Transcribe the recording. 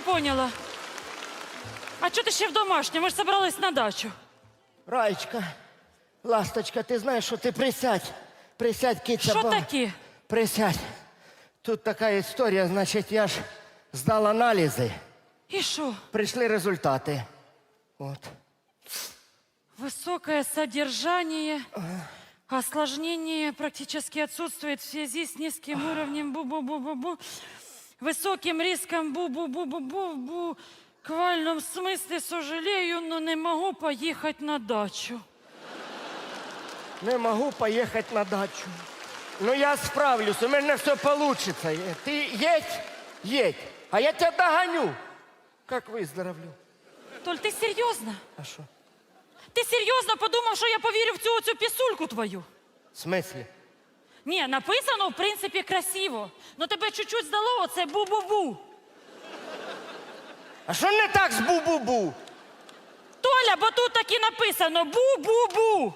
не поняла. А чого ти ще в домашньому? Ми ж собрались на дачу. Раєчка, ласточка, ти знаєш, що ти присядь. Присядь, киця. Що ба- таке? Присядь. Тут така історія, значить, я ж здав аналізи. І що? Прийшли результати. От. Высокое содержание, осложнение практически отсутствует в связи с низким уровнем бу-бу-бу-бу-бу, Высоким риском бу-бу-бу-бу-бу, в буквальном смысле сожалею, но не могу поехать на дачу. Не можу поїхати на дачу. Ну я справлюсь, у мене все получится. Ти їдь, їдь, а я тебе доганю. Як виздоровлю. Толь, ти серйозно? А що? Ти серйозно подумав, що я повірю в цю оцю пісульку твою? В смислі? Ні, написано, в принципі, красиво. Но тебе чуть-чуть здало оце бу-бу-бу. А що не так з бу-бу-бу? Толя, бо тут так і написано бу-бу-бу.